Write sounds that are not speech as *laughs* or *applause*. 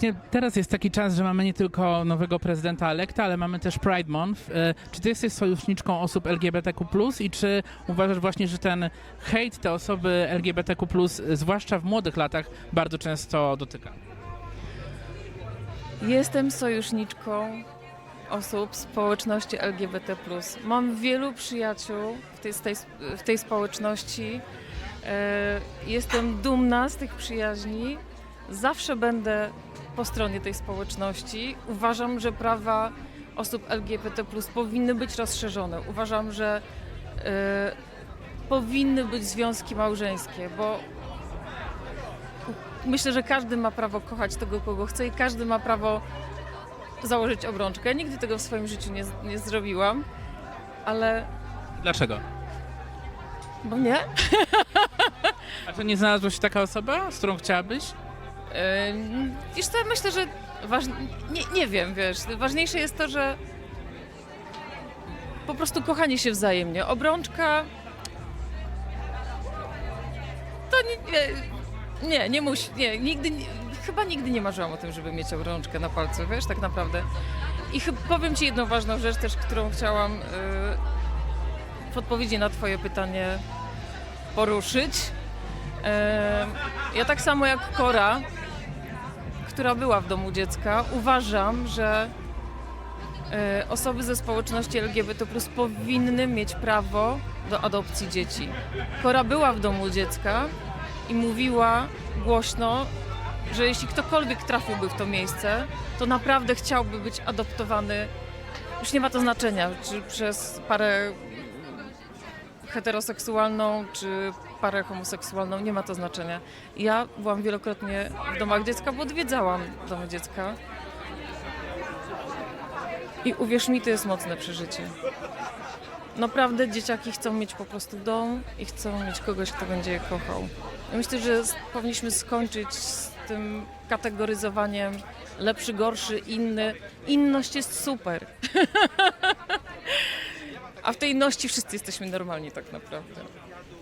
właśnie teraz jest taki czas, że mamy nie tylko nowego prezydenta elekta, ale mamy też Pride Month. E, Czy ty jesteś sojuszniczką osób LGBTQ+, i czy uważasz właśnie, że ten hejt te osoby LGBTQ+, zwłaszcza w młodych latach, bardzo często dotyka? Jestem sojuszniczką osób społeczności LGBT. Mam wielu przyjaciół w tej, tej, w tej społeczności. E, Jestem dumna z tych przyjaźni. Zawsze będę po stronie tej społeczności. Uważam, że prawa osób LGBT powinny być rozszerzone. Uważam, że e, powinny być związki małżeńskie, bo myślę, że każdy ma prawo kochać tego, kogo chce i każdy ma prawo założyć obrączkę. Nigdy tego w swoim życiu nie, nie zrobiłam, ale Dlaczego? bo nie. *laughs* A to nie znalazła się taka osoba, z którą chciałabyś? Wiesz co, myślę, że waż... nie, nie wiem, wiesz, ważniejsze jest to, że po prostu kochanie się wzajemnie. Obrączka to nie, nie, nie, nie musi, nie, nigdy, nie, chyba nigdy nie marzyłam o tym, żeby mieć obrączkę na palcu, wiesz, tak naprawdę. I powiem Ci jedną ważną rzecz też, którą chciałam y, w odpowiedzi na Twoje pytanie poruszyć. Em, Ja tak samo jak Kora, która była w domu dziecka, uważam, że e, osoby ze społeczności LGBT powinny mieć prawo do adopcji dzieci. Kora była w domu dziecka i mówiła głośno, że jeśli ktokolwiek trafiłby w to miejsce, to naprawdę chciałby być adoptowany. Już nie ma to znaczenia, czy przez parę heteroseksualną, czy parę homoseksualną, nie ma to znaczenia. Ja byłam wielokrotnie w domach dziecka, bo odwiedzałam domy dziecka. I uwierz mi, to jest mocne przeżycie. Naprawdę dzieciaki chcą mieć po prostu dom i chcą mieć kogoś, kto będzie je kochał. Myślę, że powinniśmy skończyć z tym kategoryzowaniem lepszy, gorszy, inny. Inność jest super. *laughs* A w tej inności wszyscy jesteśmy normalni tak naprawdę.